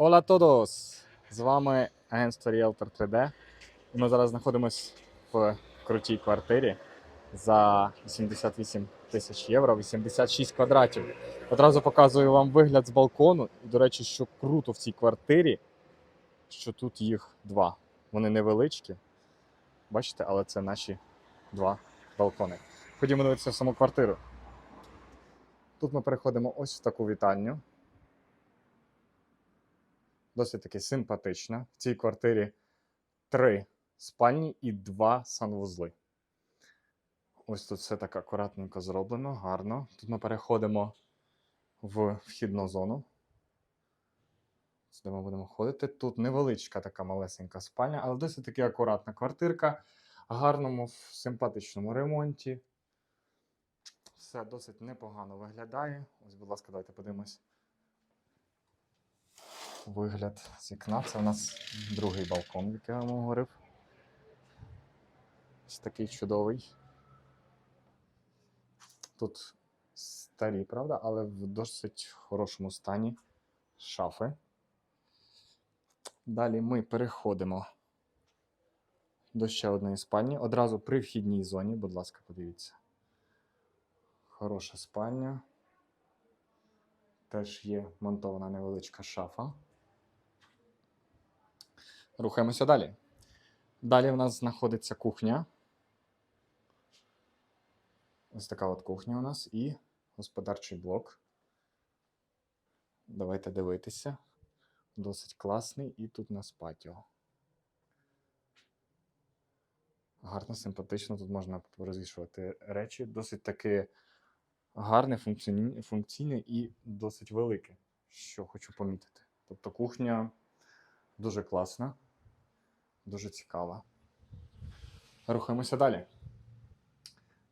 Hola todos! З вами агентство Realtor 3D. І Ми зараз знаходимося в крутій квартирі за 88 тисяч євро, 86 квадратів. Одразу показую вам вигляд з балкону. І, до речі, що круто в цій квартирі, що тут їх два. Вони невеличкі. Бачите, але це наші два балкони. Ходімо дивитися в саму квартиру. Тут ми переходимо ось в таку вітальню. Досить таки симпатична. В цій квартирі три спальні і два санвузли. Ось тут все так акуратненько зроблено, гарно. Тут ми переходимо в вхідну зону. Сюди ми будемо ходити. Тут невеличка така малесенька спальня, але досить таки акуратна квартирка, в гарному, в симпатичному ремонті. Все досить непогано виглядає. Ось, будь ласка, давайте подивимось. Вигляд з вікна. Це у нас другий балкон, який я вам говорив. Ось такий чудовий. Тут старі, правда, але в досить хорошому стані шафи. Далі ми переходимо до ще одної спальні. Одразу при вхідній зоні, будь ласка, подивіться. Хороша спальня. Теж є монтована невеличка шафа. Рухаємося далі. Далі в нас знаходиться кухня. Ось така от кухня у нас і господарчий блок. Давайте дивитися. Досить класний, і тут у нас патіо. Гарно, симпатично, тут можна розвішувати речі. Досить таки гарне, функційне і досить велике, що хочу помітити. Тобто кухня дуже класна, дуже цікава. Рухаємося далі.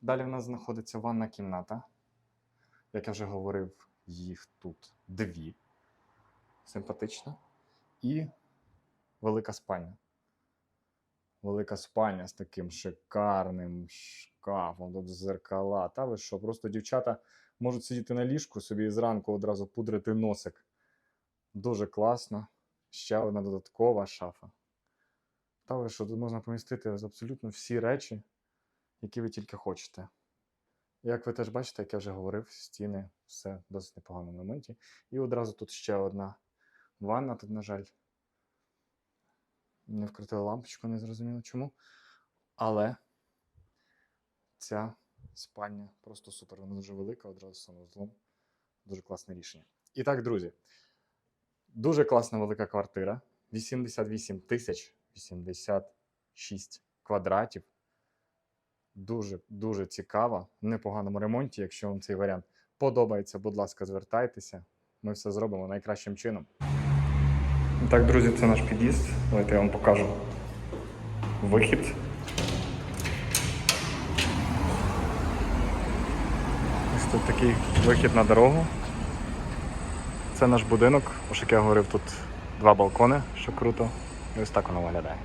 Далі в нас знаходиться ванна кімната. Як я вже говорив, їх тут дві. Симпатична. І велика спальня. Велика спальня з таким шикарним шкафом, тут зеркала. Та ви що? Просто дівчата можуть сидіти на ліжку собі зранку одразу пудрити носик. Дуже класно. Ще одна додаткова шафа. Та що, тут можна помістити абсолютно всі речі, які ви тільки хочете. Як ви теж бачите, як я вже говорив, стіни все досить непоганому моменті. І одразу тут ще одна ванна. Тут, на жаль, не вкрутили лампочку, не зрозуміло чому. Але ця спальня просто супер. Вона дуже велика, одразу з санузлом. Дуже класне рішення. І так, друзі, дуже класна велика квартира. 88 тисяч 86 квадратів. Дуже дуже цікава, в непоганому ремонті. Якщо вам цей варіант подобається, будь ласка, звертайтеся. Ми все зробимо найкращим чином. Так, друзі, це наш під'їзд. Давайте я вам покажу вихід. Ось тут такий вихід на дорогу. Це наш будинок. Ось як я говорив, тут два балкони, що круто. Ось так воно виглядає.